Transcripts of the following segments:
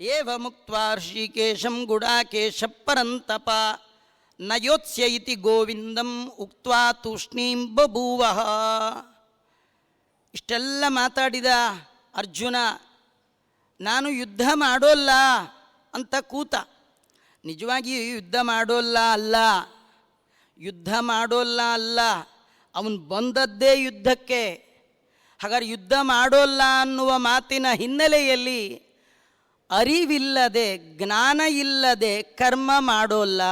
ಏವ ಮುಕ್ತ ಋಷಿಕೇಶಂ ಗುಡಾಕೇಶ ಪರಂತಪ ನಯೋತ್ಸ್ಯ ಇತಿ ಗೋವಿಂದಂ ಉಕ್ತ ತೂಷ್ಣೀಂ ಬಭೂವ. ಇಷ್ಟೆಲ್ಲ ಮಾತಾಡಿದ ಅರ್ಜುನ, ನಾನು ಯುದ್ಧ ಮಾಡೋಲ್ಲ ಅಂತ ಕೂತ. ನಿಜವಾಗಿಯೂ ಯುದ್ಧ ಮಾಡೋಲ್ಲ ಅಲ್ಲ, ಯುದ್ಧ ಮಾಡೋಲ್ಲ ಅಲ್ಲ, ಅವನು ಬಂದದ್ದೇ ಯುದ್ಧಕ್ಕೆ. ಹಾಗಾದ್ರೆ ಯುದ್ಧ ಮಾಡೋಲ್ಲ ಅನ್ನುವ ಮಾತಿನ ಹಿನ್ನೆಲೆಯಲ್ಲಿ ಅರಿವಿಲ್ಲದೆ, ಜ್ಞಾನ ಇಲ್ಲದೆ ಕರ್ಮ ಮಾಡೋಲ್ಲ.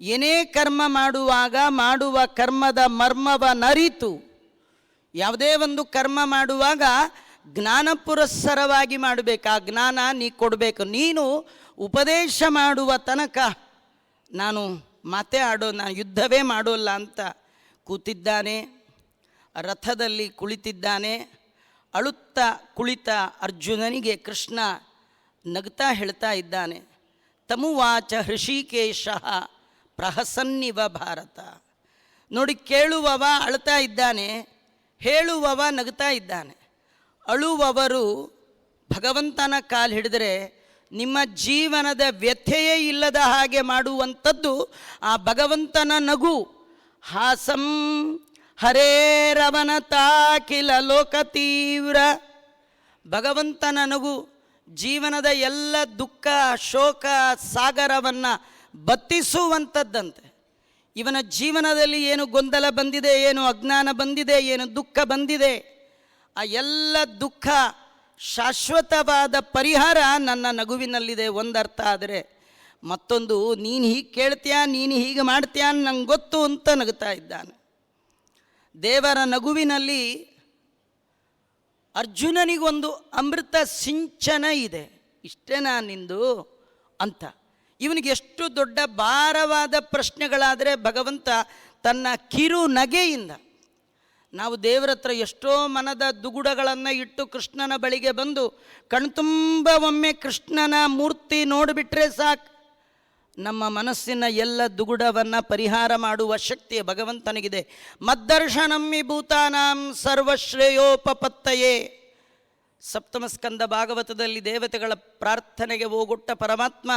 ಏನೇ ಕರ್ಮ ಮಾಡುವಾಗ ಮಾಡುವ ಕರ್ಮದ ಮರ್ಮವ ನರಿತು. ಯಾವುದೇ ಒಂದು ಕರ್ಮ ಮಾಡುವಾಗ ಜ್ಞಾನ ಪುರಸ್ಸರವಾಗಿ ಮಾಡಬೇಕು. ಆ ಜ್ಞಾನ ನೀ ಕೊಡಬೇಕು. ನೀನು ಉಪದೇಶ ಮಾಡುವ ತನಕ ನಾನು ಮಾತೇ ಆಡೋ ನಾನು ಯುದ್ಧವೇ ಮಾಡೋಲ್ಲ ಅಂತ ಕೂತಿದ್ದಾನೆ. ರಥದಲ್ಲಿ ಕುಳಿತಿದ್ದಾನೆ. ಅಳುತ್ತಾ ಕುಳಿತ ಅರ್ಜುನನಿಗೆ ಕೃಷ್ಣ ನಗ್ತಾ ಹೇಳ್ತಾ ಇದ್ದಾನೆ. ತಮುವಾಚ ಹೃಷಿಕೇಶ ಪ್ರಹಸನ್ನಿವ ಭಾರತ. ನೋಡಿ ಕೇಳುವವ ಅಳ್ತಾ ಇದ್ದಾನೆ, ಹೇಳುವವ ನಗ್ತಾ ಇದ್ದಾನೆ. ಅಳುವವರು ಭಗವಂತನ ಕಾಲು ಹಿಡಿದರೆ ನಿಮ್ಮ ಜೀವನದ ವ್ಯಥೆಯೇ ಇಲ್ಲದ ಹಾಗೆ ಮಾಡುವಂಥದ್ದು ಆ ಭಗವಂತನ ನಗು. ಹಾಸಂ ಹರೇರವನತಾಖಿಲ ಲೋಕ ತೀವ್ರ ಭಗವಂತನ ನಗು. ಜೀವನದ ಎಲ್ಲ ದುಃಖ, ಶೋಕ, ಸಾಗರವನ್ನು ಬತ್ತಿಸುವಂಥದ್ದಂತೆ ಇವನ ಜೀವನದಲ್ಲಿ ಏನು ಗೊಂದಲ ಬಂದಿದೆ, ಏನು ಅಜ್ಞಾನ ಬಂದಿದೆ, ಏನು ದುಃಖ ಬಂದಿದೆ, ಆ ಎಲ್ಲ ದುಃಖ ಶಾಶ್ವತವಾದ ಪರಿಹಾರ ನನ್ನ ನಗುವಿನಲ್ಲಿದೆ ಒಂದರ್ಥ ಆದರೆ, ಮತ್ತೊಂದು ನೀನು ಹೀಗೆ ಕೇಳ್ತೀಯಾ, ನೀನು ಹೀಗೆ ಮಾಡ್ತೀಯಾ ನಂಗೆ ಗೊತ್ತು ಅಂತ ನಗುತ್ತಾ ಇದ್ದಾನೆ. ದೇವರ ನಗುವಿನಲ್ಲಿ ಅರ್ಜುನನಿಗೊಂದು ಅಮೃತ ಸಿಂಚನ ಇದೆ. ಇಷ್ಟೇ ನಿಂದು? ಅಂತ. ಇವನಿಗೆ ಎಷ್ಟು ದೊಡ್ಡ ಭಾರವಾದ ಪ್ರಶ್ನೆಗಳಾದರೆ ಭಗವಂತ ತನ್ನ ಕಿರು ನಗೆಯಿಂದ. ನಾವು ದೇವರ ಹತ್ರ ಎಷ್ಟೋ ಮನದ ದುಗುಡಗಳನ್ನು ಇಟ್ಟು ಕೃಷ್ಣನ ಬಳಿಗೆ ಬಂದು ಕಣ್ತುಂಬ ಒಮ್ಮೆ ಕೃಷ್ಣನ ಮೂರ್ತಿ ನೋಡಿಬಿಟ್ರೆ ಸಾಕು. ನಮ್ಮ ಮನಸ್ಸಿನ ಎಲ್ಲ ದುಗುಡವನ್ನು ಪರಿಹಾರ ಮಾಡುವ ಶಕ್ತಿ ಭಗವಂತನಿಗಿದೆ. ಮದ್ದರ್ಶನಮ್ಮಿ ಭೂತಾನಾಂ ಸರ್ವಶ್ರೇಯೋಪಪತ್ತಯೇ. ಸಪ್ತಮ ಸ್ಕಂದ ಭಾಗವತದಲ್ಲಿ ದೇವತೆಗಳ ಪ್ರಾರ್ಥನೆಗೆ ಹೋಗುಟ್ಟ ಪರಮಾತ್ಮ,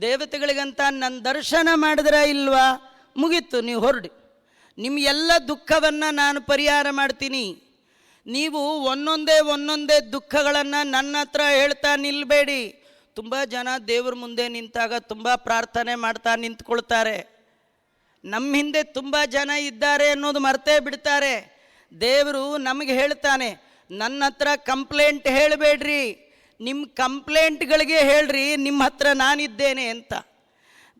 ದೇವತೆಗಳಿಗಂತ ನನ್ನ ದರ್ಶನ ಮಾಡಿದ್ರೆ ಇಲ್ವಾ? ಮುಗೀತು, ನೀವು ಹೊರಡಿ. ನಿಮ್ಮ ಎಲ್ಲ ದುಃಖವನ್ನು ನಾನು ಪರಿಹಾರ ಮಾಡ್ತೀನಿ. ನೀವು ಒಂದೊಂದೇ ಒಂದೊಂದೇ ದುಃಖಗಳನ್ನು ನನ್ನ ಹತ್ರ ಹೇಳ್ತಾ ನಿಲ್ಲಬೇಡಿ ತುಂಬ ಜನ ದೇವ್ರ ಮುಂದೆ ನಿಂತಾಗ ತುಂಬ ಪ್ರಾರ್ಥನೆ ಮಾಡ್ತಾ ನಿಂತ್ಕೊಳ್ತಾರೆ. ನಮ್ಮ ಹಿಂದೆ ತುಂಬ ಜನ ಇದ್ದಾರೆ ಅನ್ನೋದು ಮರ್ತೇ ಬಿಡ್ತಾರೆ. ದೇವರು ನಮಗೆ ಹೇಳ್ತಾನೆ, ನನ್ನ ಹತ್ರ ಕಂಪ್ಲೇಂಟ್ ಹೇಳಬೇಡ್ರಿ. ನಿಮ್ಮ ಕಂಪ್ಲೇಂಟ್ಗಳಿಗೆ ಹೇಳ್ರಿ ನಿಮ್ಮ ಹತ್ರ ನಾನಿದ್ದೇನೆ ಅಂತ.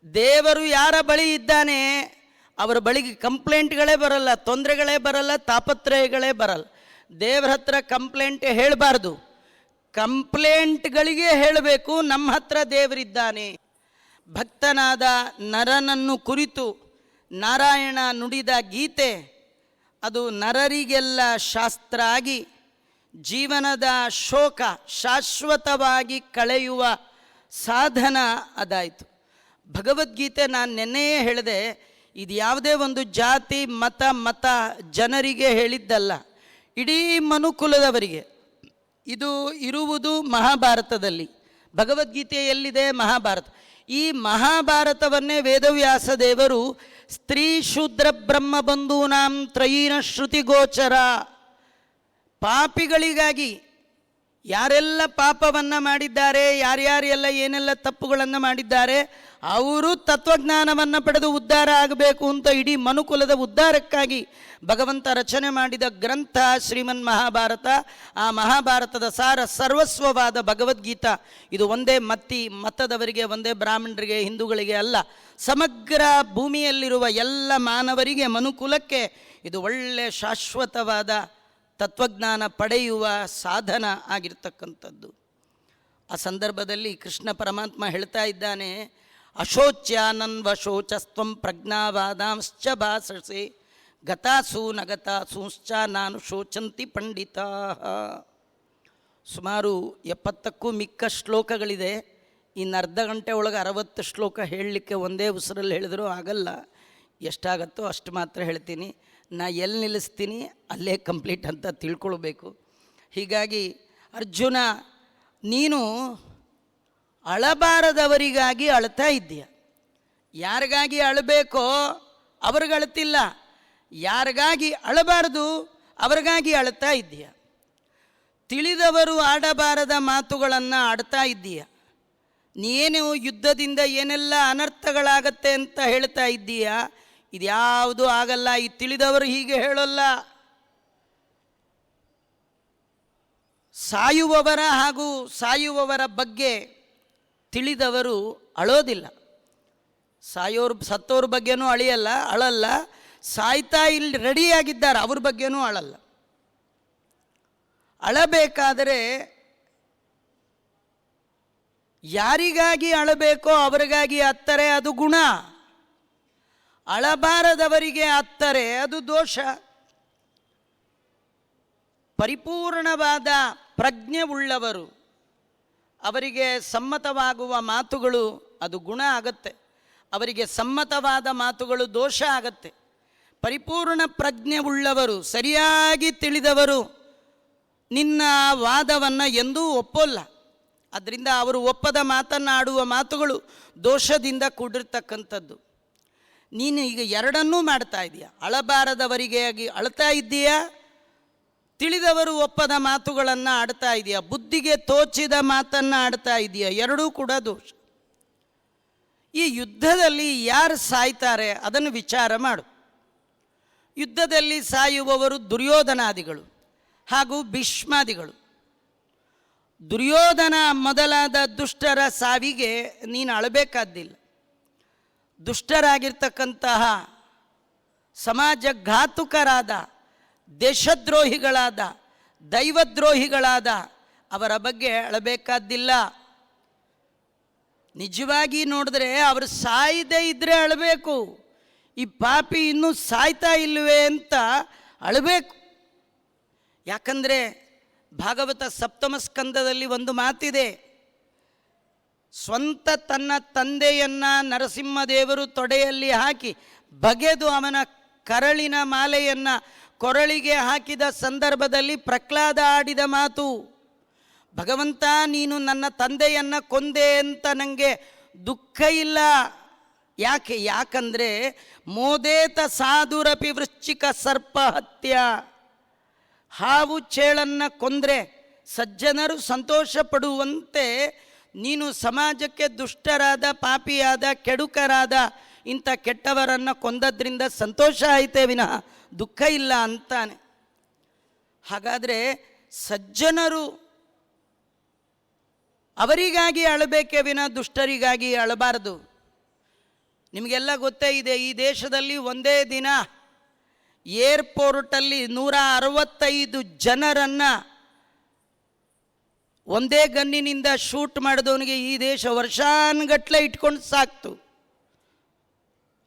ದೇವರು ಯಾರ ಬಳಿ ಇದ್ದಾನೆ, ಅವರ ಬಳಿಗೆ ಕಂಪ್ಲೇಂಟ್ಗಳೇ ಬರಲ್ಲ, ತೊಂದರೆಗಳೇ ಬರಲ್ಲ, ತಾಪತ್ರಯಗಳೇ ಬರಲ್ಲ. ದೇವ್ರ ಹತ್ರ ಕಂಪ್ಲೇಂಟ್ ಹೇಳಬಾರ್ದು. ಕಂಪ್ಲೇಂಟ್ಗಳಿಗೆ ಹೇಳಬೇಕು, ನಮ್ಮ ಹತ್ರ ದೇವರಿದ್ದಾನೆ. ಭಕ್ತನಾದ ನರನನ್ನು ಕುರಿತು ನಾರಾಯಣ ನುಡಿದ ಗೀತೆ, ಅದು ನರರಿಗೆಲ್ಲ ಶಾಸ್ತ್ರ ಆಗಿ, ಜೀವನದ ಶೋಕ ಶಾಶ್ವತವಾಗಿ ಕಳೆಯುವ ಸಾಧನ ಅದಾಯಿತು. ಭಗವದ್ಗೀತೆ ನಾನು ನೆನ್ನೆಯೇ ಹೇಳಿದೆ, ಇದು ಯಾವುದೇ ಒಂದು ಜಾತಿ, ಮತ ಮತ ಜನರಿಗೆ ಹೇಳಿದ್ದಲ್ಲ, ಇಡೀ ಮನುಕುಲದವರಿಗೆ. ಇದು ಇರುವುದು ಮಹಾಭಾರತದಲ್ಲಿ. ಭಗವದ್ಗೀತೆ ಎಲ್ಲಿದೆ? ಮಹಾಭಾರತ. ಈ ಮಹಾಭಾರತವನ್ನೇ ವೇದವ್ಯಾಸ ದೇವರು ಸ್ತ್ರೀ ಶೂದ್ರ ಬ್ರಹ್ಮ ಬಂಧೂನಾಂ ತ್ರಯೀನ ಶ್ರುತಿ ಗೋಚರ ಪಾಪಿಗಳಿಗಾಗಿ ಯಾರೆಲ್ಲ ಪಾಪವನ್ನು ಮಾಡಿದ್ದಾರೆ, ಯಾರ್ಯಾರೆಲ್ಲ ಏನೆಲ್ಲ ತಪ್ಪುಗಳನ್ನು ಮಾಡಿದ್ದಾರೆ, ಅವರು ತತ್ವಜ್ಞಾನವನ್ನು ಪಡೆದು ಉದ್ಧಾರ ಆಗಬೇಕು ಅಂತ ಇಡೀ ಮನುಕುಲದ ಉದ್ಧಾರಕ್ಕಾಗಿ ಭಗವಂತ ರಚನೆ ಮಾಡಿದ ಗ್ರಂಥ ಶ್ರೀಮನ್ ಮಹಾಭಾರತ, ಆ ಮಹಾಭಾರತದ ಸಾರ ಸರ್ವಸ್ವವಾದ ಭಗವದ್ಗೀತಾ. ಇದು ಒಂದೇ ಮತ್ತಿ ಮತದವರಿಗೆ, ಒಂದೇ ಬ್ರಾಹ್ಮಣರಿಗೆ, ಹಿಂದೂಗಳಿಗೆ ಅಲ್ಲ, ಸಮಗ್ರ ಭೂಮಿಯಲ್ಲಿರುವ ಎಲ್ಲ ಮಾನವರಿಗೆ ಮನುಕುಲಕ್ಕೆ ಇದು ಒಳ್ಳೆಯ ಶಾಶ್ವತವಾದ ತತ್ವಜ್ಞಾನ ಪಡೆಯುವ ಸಾಧನ ಆಗಿರ್ತಕ್ಕಂಥದ್ದು. ಆ ಸಂದರ್ಭದಲ್ಲಿ ಕೃಷ್ಣ ಪರಮಾತ್ಮ ಹೇಳ್ತಾ ಇದ್ದಾನೆ ಅಶೋಚ್ಯಾನನ್ವ ಶೋಚಸ್ತ್ವಂ ಪ್ರಜ್ಞಾವಾದಾಂಶ್ಚ ಭಾಸಸೆ, ಗತಾಸು ನಗತಾಸೂಶ್ಚ ನಾನು ಶೋಚಂತಿ ಪಂಡಿತಾ. ಸುಮಾರು ಎಪ್ಪತ್ತಕ್ಕೂ ಮಿಕ್ಕ ಶ್ಲೋಕಗಳಿದೆ. ಇನ್ನು ಅರ್ಧ ಗಂಟೆ ಒಳಗೆ ಅರವತ್ತು ಶ್ಲೋಕ ಹೇಳಲಿಕ್ಕೆ ಒಂದೇ ಉಸಿರಲ್ಲಿ ಹೇಳಿದರೂ ಆಗಲ್ಲ. ಎಷ್ಟಾಗತ್ತೋ ಅಷ್ಟು ಮಾತ್ರ ಹೇಳ್ತೀನಿ. ನಾ ಎಲ್ಲಿ ನಿಲ್ಲಿಸ್ತೀನಿ ಅಲ್ಲೇ ಕಂಪ್ಲೀಟ್ ಅಂತ ತಿಳ್ಕೊಳ್ಬೇಕು. ಹೀಗಾಗಿ ಅರ್ಜುನ, ನೀನು ಅಳಬಾರದವರಿಗಾಗಿ ಅಳ್ತಾ ಇದ್ದೀಯ. ಯಾರಿಗಾಗಿ ಅಳಬೇಕೋ ಅವ್ರಿಗೆ ಅಳ್ತಿಲ್ಲ. ಯಾರಿಗಾಗಿ ಅಳಬಾರದು ಅವ್ರಿಗಾಗಿ ಅಳ್ತಾ ಇದ್ದೀಯ. ತಿಳಿದವರು ಆಡಬಾರದ ಮಾತುಗಳನ್ನು ಆಡ್ತಾ ಇದ್ದೀಯ. ನೀನು ಯುದ್ಧದಿಂದ ಏನೆಲ್ಲ ಅನರ್ಥಗಳಾಗತ್ತೆ ಅಂತ ಹೇಳ್ತಾ ಇದ್ದೀಯ. ಇದ್ಯಾವುದು ಆಗಲ್ಲ, ಈ ತಿಳಿದವರು ಹೀಗೆ ಹೇಳಲ್ಲ. ಸಾಯುವವರ ಹಾಗೂ ಸಾಯುವವರ ಬಗ್ಗೆ ತಿಳಿದವರು ಅಳೋದಿಲ್ಲ. ಸಾಯೋರ್, ಸತ್ತೋರ ಬಗ್ಗೆನೂ ಅಳಿಯಲ್ಲ, ಅಳಲ್ಲ. ಸಾಯ್ತಾ ಇಲ್ಲಿ ರೆಡಿಯಾಗಿದ್ದಾರೆ, ಅವ್ರ ಬಗ್ಗೆನೂ ಅಳಲ್ಲ. ಅಳಬೇಕಾದರೆ ಯಾರಿಗಾಗಿ ಅಳಬೇಕೋ ಅವರಿಗಾಗಿ ಅತ್ತರೆ ಅದು ಗುಣ. ಅಳಬಾರದವರಿಗೆ ಅತ್ತರೆ, ಅದು ದೋಷ. ಪರಿಪೂರ್ಣವಾದ ಪ್ರಜ್ಞೆ ಉಳ್ಳವರು, ಅವರಿಗೆ ಸಮ್ಮತವಾಗುವ ಮಾತುಗಳು, ಅದು ಗುಣ ಆಗತ್ತೆ. ಅವರಿಗೆ ಸಮ್ಮತವಾದ ಮಾತುಗಳು ದೋಷ ಆಗತ್ತೆ. ಪರಿಪೂರ್ಣ ಪ್ರಜ್ಞೆ ಉಳ್ಳವರು, ಸರಿಯಾಗಿ ತಿಳಿದವರು, ನಿನ್ನ ವಾದವನ್ನು ಎಂದೂ ಒಪ್ಪೋಲ್ಲ. ಅದರಿಂದ ಅವರು ಒಪ್ಪದ ಮಾತನ್ನಾಡುವ ಮಾತುಗಳು ದೋಷದಿಂದ ಕೂಡಿರ್ತಕ್ಕಂಥದ್ದು. ನೀನು ಈಗ ಎರಡನ್ನೂ ಮಾಡ್ತಾ ಇದೀಯ? ಅಳಬಾರದವರಿಗೆ ಆಗಿ ಅಳ್ತಾ ಇದ್ದೀಯಾ? ತಿಳಿದವರು ಒಪ್ಪದ ಮಾತುಗಳನ್ನು ಆಡ್ತಾ ಇದೆಯಾ? ಬುದ್ಧಿಗೆ ತೋಚಿದ ಮಾತನ್ನು ಆಡ್ತಾ ಇದೆಯಾ? ಎರಡೂ ಕೂಡ ದೋಷ. ಈ ಯುದ್ಧದಲ್ಲಿ ಯಾರು ಸಾಯ್ತಾರೆ? ಅದನ್ನು ವಿಚಾರ ಮಾಡು. ಯುದ್ಧದಲ್ಲಿ ಸಾಯುವವರು ದುರ್ಯೋಧನಾದಿಗಳು ಹಾಗೂ ಭೀಷ್ಮಾದಿಗಳು. ದುರ್ಯೋಧನ ಮೊದಲಾದ ದುಷ್ಟರ ಸಾವಿಗೆ ನೀನು ಅಳಬೇಕಾದ್ದಿಲ್ಲ. ದುಷ್ಟರಾಗಿರ್ತಕ್ಕಂತಹ ಸಮಾಜಘಾತುಕರಾದ, ದೇಶದ್ರೋಹಿಗಳಾದ, ದೈವದ್ರೋಹಿಗಳಾದ ಅವರ ಬಗ್ಗೆ ಅಳಬೇಕಾದ್ದಿಲ್ಲ. ನಿಜವಾಗಿ ನೋಡಿದ್ರೆ ಅವರು ಸಾಯದೇ ಇದ್ದರೆ ಅಳಬೇಕು. ಈ ಪಾಪಿ ಇನ್ನೂ ಸಾಯ್ತಾ ಇಲ್ವೇ ಅಂತ ಅಳಬೇಕು. ಯಾಕಂದರೆ ಭಾಗವತ ಸಪ್ತಮ ಸ್ಕಂದದಲ್ಲಿ ಒಂದು ಮಾತಿದೆ ಸ್ವಂತ ತನ್ನ ತಂದೆಯನ್ನ ನರಸಿಂಹದೇವರು ತೊಡೆಯಲ್ಲಿ ಹಾಕಿ ಬಗೆದು ಅವನ ಕರಳಿನ ಮಾಲೆಯನ್ನು ಕೊರಳಿಗೆ ಹಾಕಿದ ಸಂದರ್ಭದಲ್ಲಿ ಪ್ರಹ್ಲಾದ ಆಡಿದ ಮಾತು, ಭಗವಂತ, ನೀನು ನನ್ನ ತಂದೆಯನ್ನು ಕೊಂದೆ ಅಂತ ನನಗೆ ದುಃಖ ಇಲ್ಲ. ಯಾಕೆ? ಯಾಕಂದರೆ ಮೋದೇತ ಸಾಧುರಪಿ ವೃಶ್ಚಿಕ ಸರ್ಪ ಹತ್ಯ. ಹಾವು ಚೇಳನ್ನು ಕೊಂದರೆ ಸಜ್ಜನರು ಸಂತೋಷ ಪಡುವಂತೆ ನೀನು ಸಮಾಜಕ್ಕೆ ದುಷ್ಟರಾದ, ಪಾಪಿಯಾದ, ಕೆಡುಕರಾದ, ಇಂಥ ಕೆಟ್ಟವರನ್ನು ಕೊಂದದ್ರಿಂದ ಸಂತೋಷ ಆಯಿತೆ ವಿನಃ ದುಃಖ ಇಲ್ಲ ಅಂತಾನೆ. ಹಾಗಾದರೆ ಸಜ್ಜನರು ಅವರಿಗಾಗಿ ಅಳಬೇಕೆ ವಿನ ದುಷ್ಟರಿಗಾಗಿ ಅಳಬಾರದು. ನಿಮಗೆಲ್ಲ ಗೊತ್ತೇ ಇದೆ, ಈ ದೇಶದಲ್ಲಿ ಒಂದೇ ದಿನ ಏರ್ಪೋರ್ಟಲ್ಲಿ ನೂರ ಅರವತ್ತೈದು ಜನರನ್ನು ಒಂದೇ ಗನ್ನಿನಿಂದ ಶೂಟ್ ಮಾಡಿದವನಿಗೆ ಈ ದೇಶ ವರ್ಷಾನುಗಟ್ಲೆ ಇಟ್ಕೊಂಡು ಸಾಕ್ತು.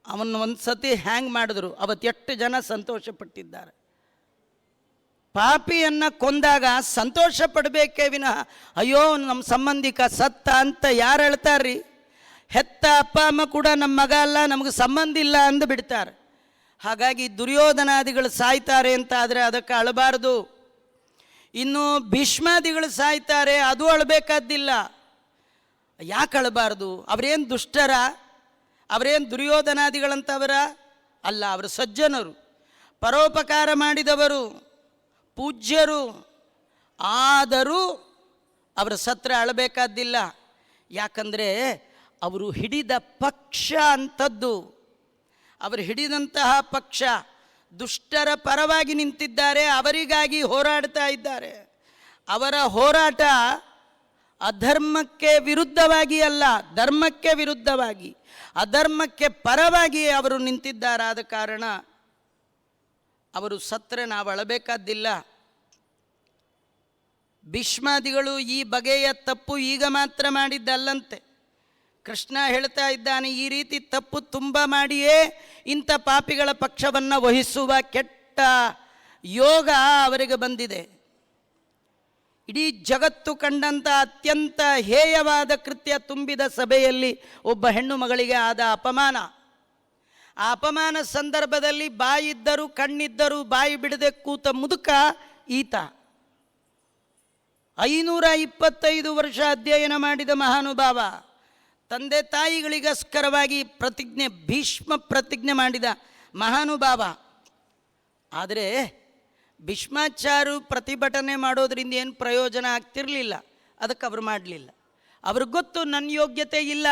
ಅವನ್ನ ಒಂದು ಸತಿ ಹ್ಯಾಂಗ್ ಮಾಡಿದ್ರು ಅವತ್ತು ಎಷ್ಟು ಜನ ಸಂತೋಷಪಟ್ಟಿದ್ದಾರೆ. ಪಾಪಿಯನ್ನು ಕೊಂದಾಗ ಸಂತೋಷ ಪಡಬೇಕೇ ವಿನಃ, ಅಯ್ಯೋ ನಮ್ಮ ಸಂಬಂಧಿಕ ಸತ್ತ ಅಂತ ಯಾರು ಹೇಳ್ತಾರ್ರಿ? ಹೆತ್ತ ಅಪ್ಪ, ಅಮ್ಮ ಕೂಡ ನಮ್ಮ ಮಗ ಅಲ್ಲ, ನಮಗೆ ಸಂಬಂಧ ಇಲ್ಲ ಅಂದು ಬಿಡ್ತಾರೆ ಹಾಗಾಗಿ ದುರ್ಯೋಧನಾದಿಗಳು ಸಾಯ್ತಾರೆ ಅಂತ ಆದರೆ ಅದಕ್ಕೆ ಅಳಬಾರ್ದು. ಇನ್ನು ಭೀಷ್ಮಾದಿಗಳು ಸಾಯ್ತಾರೆ, ಅದು ಅಳಬೇಕಾದ್ದಿಲ್ಲ. ಯಾಕೆ ಅಳಬಾರ್ದು? ಅವರೇನು ದುಷ್ಟರ? ಅವರೇನು ದುರ್ಯೋಧನಾದಿಗಳಂತವರ? ಅಲ್ಲ, ಅವರು ಸಜ್ಜನರು. ಪರೋಪಕಾರ ಮಾಡಿದವರು, ಪೂಜ್ಯರು. ಆದರೂ ಅವರ ಸತ್ರ ಅಳಬೇಕಾದ್ದಿಲ್ಲ. ಯಾಕಂದರೆ ಅವರು ಹಿಡಿದ ಪಕ್ಷ ಅಂಥದ್ದು. ಅವರು ಹಿಡಿದಂತಹ ಪಕ್ಷ. ದುಷ್ಟರ ಪರವಾಗಿ ನಿಂತಿದ್ದಾರೆ, ಅವರಿಗಾಗಿ ಹೋರಾಡ್ತಾ ಇದ್ದಾರೆ. ಅವರ ಹೋರಾಟ ಅಧರ್ಮಕ್ಕೆ ವಿರುದ್ಧವಾಗಿ ಅಲ್ಲ, ಧರ್ಮಕ್ಕೆ ವಿರುದ್ಧವಾಗಿ. ಅಧರ್ಮಕ್ಕೆ ಪರವಾಗಿ ಅವರು ನಿಂತಿದ್ದಾರಾದ ಕಾರಣ ಅವರು ಸತ್ರೆ ನಾವು ಅಳಬೇಕಾದ್ದಿಲ್ಲ. ಭೀಷ್ಮಾದಿಗಳು ಈ ಬಗೆಯ ತಪ್ಪು ಈಗ ಮಾತ್ರ ಮಾಡಿದ್ದಲ್ಲಂತೆ. ಕೃಷ್ಣ ಹೇಳ್ತಾ ಇದ್ದಾನೆ, ಈ ರೀತಿ ತಪ್ಪು ತುಂಬ ಮಾಡಿಯೇ, ಇಂಥ ಪಾಪಿಗಳ ಪಕ್ಷವನ್ನು ವಹಿಸುವ ಕೆಟ್ಟ ಯೋಗ ಅವರಿಗೆ ಬಂದಿದೆ. ಇಡೀ ಜಗತ್ತು ಕಂಡಂಥ ಅತ್ಯಂತ ಹೇಯವಾದ ಕೃತ್ಯ ತುಂಬಿದ ಸಭೆಯಲ್ಲಿ ಒಬ್ಬ ಹೆಣ್ಣು ಮಗಳಿಗೆ ಆದ ಅಪಮಾನ. ಆ ಅಪಮಾನ ಸಂದರ್ಭದಲ್ಲಿ ಬಾಯಿದ್ದರೂ ಕಣ್ಣಿದ್ದರೂ ಬಾಯಿ ಬಿಡದೆ ಕೂತ ಮುದುಕ ಈತ. ಐನೂರ ಇಪ್ಪತ್ತೈದು ವರ್ಷ ಅಧ್ಯಯನ ಮಾಡಿದ ಮಹಾನುಭಾವ. ತಂದೆ ತಾಯಿಗಳಿಗೋಸ್ಕರವಾಗಿ ಪ್ರತಿಜ್ಞೆ, ಭೀಷ್ಮ ಪ್ರತಿಜ್ಞೆ ಮಾಡಿದ ಮಹಾನುಭಾವ ಆದರೆ ಭೀಷ್ಮಾಚಾರು ಪ್ರತಿಭಟನೆ ಮಾಡೋದರಿಂದ ಏನು ಪ್ರಯೋಜನ ಆಗ್ತಿರಲಿಲ್ಲ. ಅದಕ್ಕೆ ಅವರು ಮಾಡಲಿಲ್ಲ. ಅವ್ರಿಗೆ ಗೊತ್ತು ನನ್ನ ಯೋಗ್ಯತೆ ಇಲ್ಲ.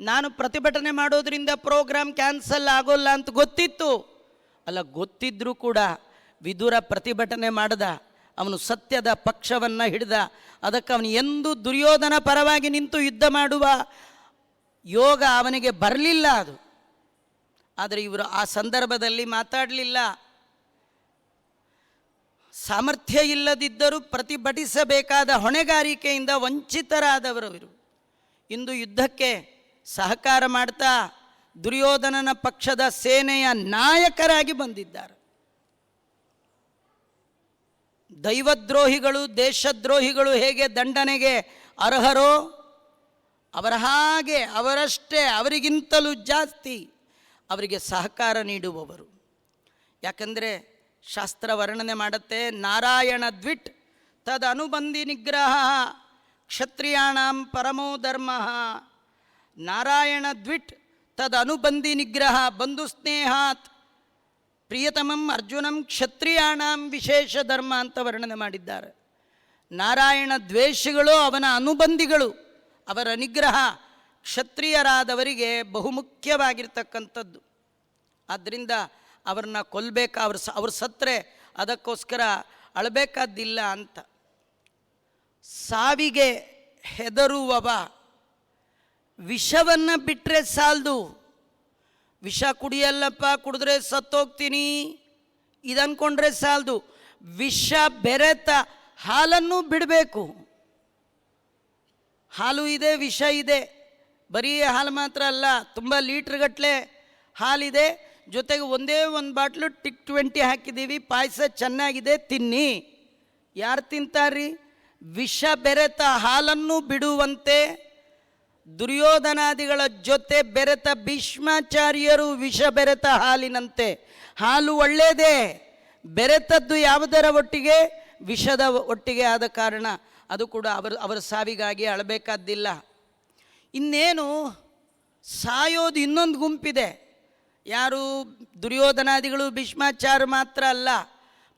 ನಾನು ಪ್ರತಿಭಟನೆ ಮಾಡೋದರಿಂದ ಪ್ರೋಗ್ರಾಮ್ ಕ್ಯಾನ್ಸಲ್ ಆಗೋಲ್ಲ ಅಂತ ಗೊತ್ತಿತ್ತು. ಅಲ್ಲ ಗೊತ್ತಿದ್ದರೂ ಕೂಡ ವಿದುರ ಪ್ರತಿಭಟನೆ ಮಾಡಿದ, ಅವನು ಸತ್ಯದ ಪಕ್ಷವನ್ನು ಹಿಡಿದ, ಅದಕ್ಕೆ ಅವನು ಎಂದು ದುರ್ಯೋಧನ ಪರವಾಗಿ ನಿಂತು ಯುದ್ಧ ಮಾಡುವ ಯೋಗ ಅವನಿಗೆ ಬರಲಿಲ್ಲ ಅದು. ಆದರೆ ಇವರು ಆ ಸಂದರ್ಭದಲ್ಲಿ ಮಾತಾಡಲಿಲ್ಲ. ಸಾಮರ್ಥ್ಯ ಇಲ್ಲದಿದ್ದರೂ ಪ್ರತಿಭಟಿಸಬೇಕಾದ ಹೊಣೆಗಾರಿಕೆಯಿಂದ ವಂಚಿತರಾದವರು ಇವರು. ಇಂದು ಯುದ್ಧಕ್ಕೆ ಸಹಕಾರ ಮಾಡ್ತಾ ದುರ್ಯೋಧನನ ಪಕ್ಷದ ಸೇನೆಯ ನಾಯಕರಾಗಿ ಬಂದಿದ್ದಾರೆ. ದೈವದ್ರೋಹಿಗಳು, ದೇಶದ್ರೋಹಿಗಳು ಹೇಗೆ ದಂಡನೆಗೆ ಅರ್ಹರೋ ಅವರ ಹಾಗೆ ಅವರಷ್ಟೇ ಅವರಿಗಿಂತಲೂ ಜಾಸ್ತಿ ಅವರಿಗೆ ಸಹಕಾರ ನೀಡುವವರು. ಯಾಕಂದರೆ ಶಾಸ್ತ್ರ ವರ್ಣನೆ ಮಾಡುತ್ತೆ, ನಾರಾಯಣ ದ್ವಿಟ್ ತದನುಬಂಧಿ ನಿಗ್ರಹ, ಕ್ಷತ್ರಿಯಾಣಂ ಪರಮೋ ಧರ್ಮ. ನಾರಾಯಣ ದ್ವಿಟ್ ತದನುಬಂಧಿ ನಿಗ್ರಹ, ಬಂಧು ಸ್ನೇಹಾತ್, ಪ್ರಿಯತಮಂ ಅರ್ಜುನಂ ಕ್ಷತ್ರಿಯಾಣಂ ವಿಶೇಷ ಧರ್ಮ ಅಂತ ವರ್ಣನೆ ಮಾಡಿದ್ದಾರೆ. ನಾರಾಯಣ ದ್ವೇಷಗಳು ಅವನ ಅನುಬಂಧಿಗಳು. ಅವರ ನಿಗ್ರಹ ಕ್ಷತ್ರಿಯರಾದವರಿಗೆ ಬಹುಮುಖ್ಯವಾಗಿರ್ತಕ್ಕಂಥದ್ದು. ಆದ್ದರಿಂದ ಅವ್ರನ್ನ ಕೊಲ್ಲಬೇಕು ಅವ್ರ ಸ, ಅವ್ರ ಸತ್ತರೆ ಅದಕ್ಕೋಸ್ಕರ ಅಳಬೇಕಾದ್ದಿಲ್ಲ ಅಂತ. ಸಾವಿಗೆ ಹೆದರುವವ ವಿಷವನ್ನು ಬಿಟ್ಟರೆ ಸಾಲದು. ವಿಷ ಕುಡಿಯಲ್ಲಪ್ಪ, ಕುಡಿದ್ರೆ ಸತ್ತೋಗ್ತೀನಿ, ಇದನ್ಕೊಂಡ್ರೆ ಸಾಲದು. ವಿಷ ಬೆರೆತ ಹಾಲನ್ನು ಬಿಡಬೇಕು. ಹಾಲು ಇದೆ, ವಿಷ ಇದೆ. ಬರೀ ಹಾಲು ಮಾತ್ರ ಅಲ್ಲ, ತುಂಬ ಲೀಟ್ರ್ಗಟ್ಟಲೆ ಹಾಲಿದೆ. ಜೊತೆಗೆ ಒಂದೇ ಒಂದು ಬಾಟ್ಲು ಟಿಕ್ ಟ್ವೆಂಟಿ ಹಾಕಿದ್ದೀವಿ, ಪಾಯಸ ಚೆನ್ನಾಗಿದೆ, ತಿನ್ನಿ. ಯಾರು ತಿಂತಾರ್ರಿ? ವಿಷ ಬೆರೆತ ಹಾಲನ್ನು ಬಿಡುವಂತೆ ದುರ್ಯೋಧನಾದಿಗಳ ಜೊತೆ ಬೆರೆತ ಭೀಷ್ಮಾಚಾರ್ಯರು ವಿಷ ಬೆರೆತ ಹಾಲಿನಂತೆ. ಹಾಲು ಒಳ್ಳೆಯದೇ ಬೆರೆತದ್ದು ಯಾವುದರ ಒಟ್ಟಿಗೆ? ವಿಷದ ಒಟ್ಟಿಗೆ ಆದ ಕಾರಣ. ಅದು ಕೂಡ ಅವರು, ಅವರ ಸಾವಿಗಾಗಿ ಅಳಬೇಕಾದ್ದಿಲ್ಲ. ಇನ್ನೇನು, ಸಾಯೋದು ಇನ್ನೊಂದು ಗುಂಪಿದೆ. ಯಾರು ದುರ್ಯೋಧನಾದಿಗಳು ಭೀಷ್ಮಾಚಾರ ಮಾತ್ರ ಅಲ್ಲ,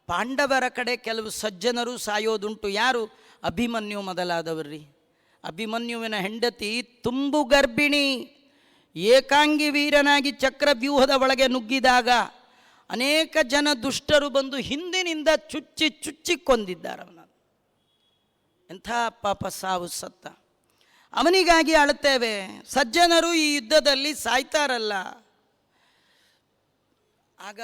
ಪಾಂಡವರ ಕಡೆ ಕೆಲವು ಸಜ್ಜನರು ಸಾಯೋದುಂಟು. ಯಾರು? ಅಭಿಮನ್ಯು ಮೊದಲಾದವರ್ರಿ ಅಭಿಮನ್ಯುವಿನ ಹೆಂಡತಿ ತುಂಬು ಗರ್ಭಿಣಿ ಏಕಾಂಗಿ ವೀರನಾಗಿ ಚಕ್ರವ್ಯೂಹದ ಒಳಗೆ ನುಗ್ಗಿದಾಗ ಅನೇಕ ಜನ ದುಷ್ಟರು ಬಂದು ಹಿಂದಿನಿಂದ ಚುಚ್ಚಿ ಚುಚ್ಚಿ ಕೊಂದಿದ್ದಾರೆ ಅವನ ಎಂಥ ಪಾಪ ಸಾವು ಸತ್ತ. ಅವನಿಗಾಗಿ ಅಳುತ್ತೇವೆ. ಸಜ್ಜನರು ಈ ಯುದ್ಧದಲ್ಲಿ ಸಾಯ್ತಾರಲ್ಲ. ಆಗ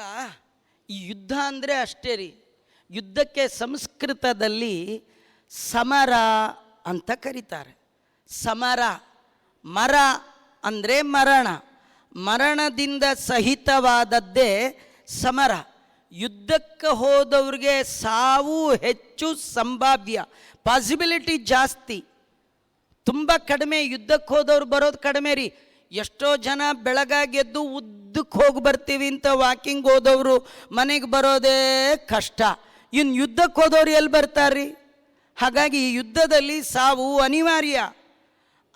ಈ ಯುದ್ಧ ಅಂದರೆ ಅಷ್ಟೇ ರೀ. ಯುದ್ಧಕ್ಕೆ ಸಂಸ್ಕೃತದಲ್ಲಿ ಸಮರ ಅಂತ ಕರೀತಾರೆ. ಸಮರ, ಮರ ಅಂದರೆ ಮರಣ. ಮರಣದಿಂದ ಸಹಿತವಾದದ್ದೇ ಸಮರ. ಯುದ್ಧಕ್ಕೆ ಹೋದವ್ರಿಗೆ ಸಾವು ಹೆಚ್ಚು ಸಂಭಾವ್ಯ. ಪಾಸಿಬಿಲಿಟಿ ಜಾಸ್ತಿ. ತುಂಬ ಕಡಿಮೆ. ಯುದ್ಧಕ್ಕೆ ಹೋದವ್ರು ಬರೋದು ಕಡಿಮೆ ರೀ. ಎಷ್ಟೋ ಜನ ಬೆಳಗಾಗೆದ್ದು ಉದ್ದಕ್ಕೆ ಹೋಗಿ ಬರ್ತೀವಿ ಅಂತ ವಾಕಿಂಗ್ ಹೋದವರು ಮನೆಗೆ ಬರೋದೇ ಕಷ್ಟ. ಇನ್ನು ಯುದ್ಧಕ್ಕೆ ಹೋದವ್ರು ಎಲ್ಲಿ ಬರ್ತಾರ್ರಿ? ಹಾಗಾಗಿ ಯುದ್ಧದಲ್ಲಿ ಸಾವು ಅನಿವಾರ್ಯ.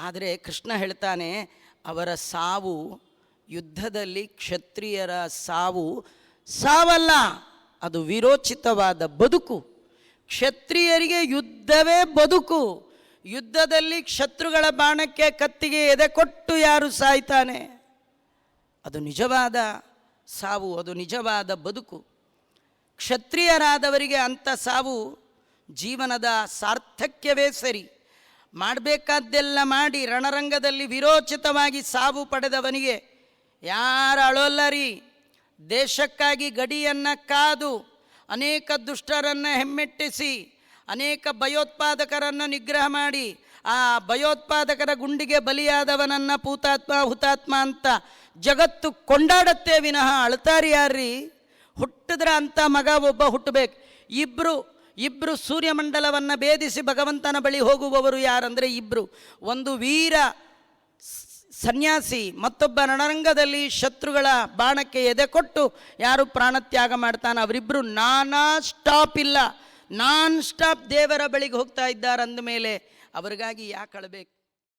ಆದರೆ ಕೃಷ್ಣ ಹೇಳ್ತಾನೆ, ಅವರ ಸಾವು ಯುದ್ಧದಲ್ಲಿ ಕ್ಷತ್ರಿಯರ ಸಾವು ಸಾವಲ್ಲ. ಅದು ವಿರೋಚಿತವಾದ ಬದುಕು. ಕ್ಷತ್ರಿಯರಿಗೆ ಯುದ್ಧವೇ ಬದುಕು. ಯುದ್ಧದಲ್ಲಿ ಶತ್ರುಗಳ ಬಾಣಕ್ಕೆ ಕತ್ತಿಗೆ ಎದೆ ಕೊಟ್ಟು ಯಾರು ಸಾಯ್ತಾನೆ? ಅದು ನಿಜವಾದ ಸಾವು, ಅದು ನಿಜವಾದ ಬದುಕು. ಕ್ಷತ್ರಿಯರಾದವರಿಗೆ ಅಂಥ ಸಾವು ಜೀವನದ ಸಾರ್ಥಕ್ಯವೇ ಸರಿ. ಮಾಡಬೇಕಾದ್ದೆಲ್ಲ ಮಾಡಿ ರಣರಂಗದಲ್ಲಿ ವಿರೋಚಿತವಾಗಿ ಸಾವು ಪಡೆದವನಿಗೆ ಯಾರು ಅಳೋಲ್ಲ ರೀ? ದೇಶಕ್ಕಾಗಿ ಗಡಿಯನ್ನು ಕಾದು ಅನೇಕ ದುಷ್ಟರನ್ನು ಹೆಮ್ಮೆಟ್ಟಿಸಿ, ಅನೇಕ ಭಯೋತ್ಪಾದಕರನ್ನು ನಿಗ್ರಹ ಮಾಡಿ, ಆ ಭಯೋತ್ಪಾದಕರ ಗುಂಡಿಗೆ ಬಲಿಯಾದವನನ್ನು ಪೂತಾತ್ಮ, ಹುತಾತ್ಮ ಅಂತ ಜಗತ್ತು ಕೊಂಡಾಡತ್ತೆ ವಿನಃ. ಅಳ್ತಾರಿ ಯಾರ್ರಿ? ಹುಟ್ಟಿದ್ರೆ ಅಂಥ ಮಗ ಒಬ್ಬ ಹುಟ್ಟಬೇಕು. ಇಬ್ಬರು ಇಬ್ಬರು ಸೂರ್ಯಮಂಡಲವನ್ನು ಭೇದಿಸಿ ಭಗವಂತನ ಬಳಿ ಹೋಗುವವರು ಯಾರಂದರೆ ಇಬ್ಬರು ಒಂದು ವೀರ ಸನ್ಯಾಸಿ, ಮತ್ತೊಬ್ಬ ರಣರಂಗದಲ್ಲಿ ಶತ್ರುಗಳ ಬಾಣಕ್ಕೆ ಎದೆ ಕೊಟ್ಟು ಯಾರು ಪ್ರಾಣತ್ಯಾಗ ಮಾಡ್ತಾನೆ ಅವರಿಬ್ಬರು ನಾನಾ ಸ್ಟಾಪ್ ಇಲ್ಲ. ನಾನ್ ಸ್ಟಾಪ್ ದೇವರ ಬಳಿಗೆ ಹೋಗ್ತಾ ಇದ್ದಾರೆ ಅಂದಮೇಲೆ ಅವರಿಗಾಗಿ ಯಾಕೆ ಅಳಬೇಕು